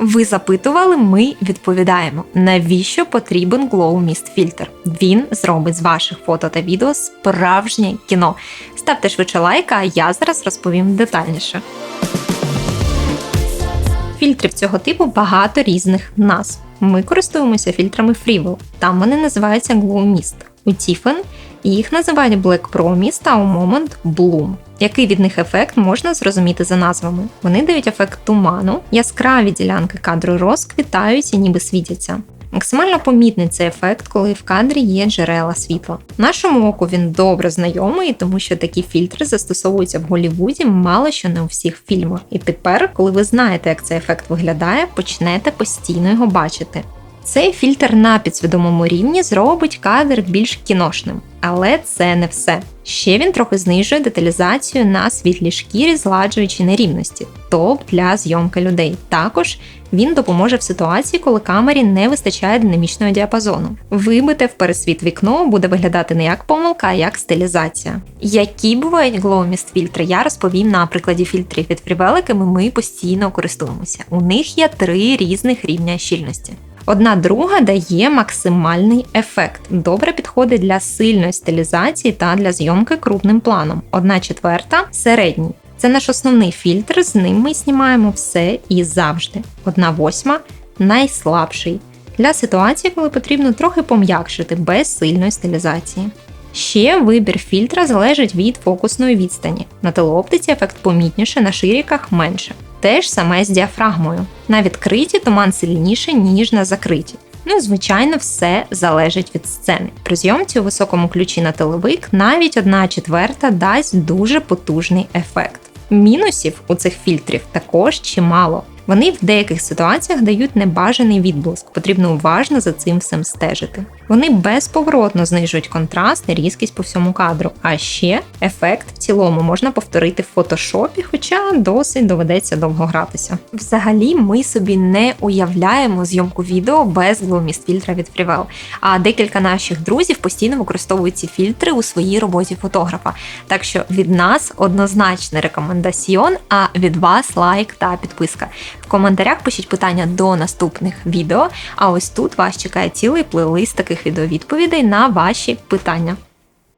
Ви запитували, ми відповідаємо, навіщо потрібен Glow Mist фільтр. Він зробить з ваших фото та відео справжнє кіно. Ставте швидше лайк, а я зараз розповім детальніше. Фільтрів цього типу багато різних назв. Ми користуємося фільтрами Freewell. Там вони називаються Glow Mist. У Tiffen їх називають Black Pro Mist, а у Moment Bloom. Який від них ефект можна зрозуміти за назвами? Вони дають ефект туману, яскраві ділянки кадру розквітають і ніби світяться. Максимально помітний цей ефект, коли в кадрі є джерела світла. Нашому оку він добре знайомий, тому що такі фільтри застосовуються в Голлівуді мало що не у всіх фільмах. І тепер, коли ви знаєте, як цей ефект виглядає, почнете постійно його бачити. Цей фільтр на підсвідомому рівні зробить кадр більш кіношним, але це не все. Ще він трохи знижує деталізацію на світлій шкірі, згладжуючи нерівності, топ для зйомки людей. Також він допоможе в ситуації, коли камері не вистачає динамічного діапазону. Вибите в пересвіт вікно буде виглядати не як помилка, а як стилізація. Які бувають Glow Mist фільтри, я розповім на прикладі фільтрів від Freewell, якими ми постійно користуємося. У них є три різних рівня щільності. Одна друга дає максимальний ефект. Добре підходить для сильної стилізації та для зйомки крупним планом. Одна четверта середній. Це наш основний фільтр, з ним ми знімаємо все і завжди. Одна восьма найслабший. Для ситуації, коли потрібно трохи пом'якшити без сильної стилізації. Ще вибір фільтра залежить від фокусної відстані. На телеоптиці ефект помітніше, на ширіках менше. Те ж саме з діафрагмою. На відкритті туман сильніше, ніж на закритті. Ну і звичайно, все залежить від сцени. При зйомці у високому ключі на телевик навіть одна четверта дасть дуже потужний ефект. Мінусів у цих фільтрів також чимало. Вони в деяких ситуаціях дають небажаний відблиск, потрібно уважно за цим всім стежити. Вони безповоротно знижують контраст і різкість по всьому кадру. А ще ефект в цілому можна повторити в фотошопі, хоча досить доведеться довго гратися. Взагалі, ми собі не уявляємо зйомку відео без Glow фільтра від Freewell. А декілька наших друзів постійно використовують ці фільтри у своїй роботі фотографа. Так що від нас однозначний рекомендаціон, а від вас лайк та підписка. В коментарях пишіть питання до наступних відео. А ось тут вас чекає цілий плейлист таких відеовідповідей на ваші питання.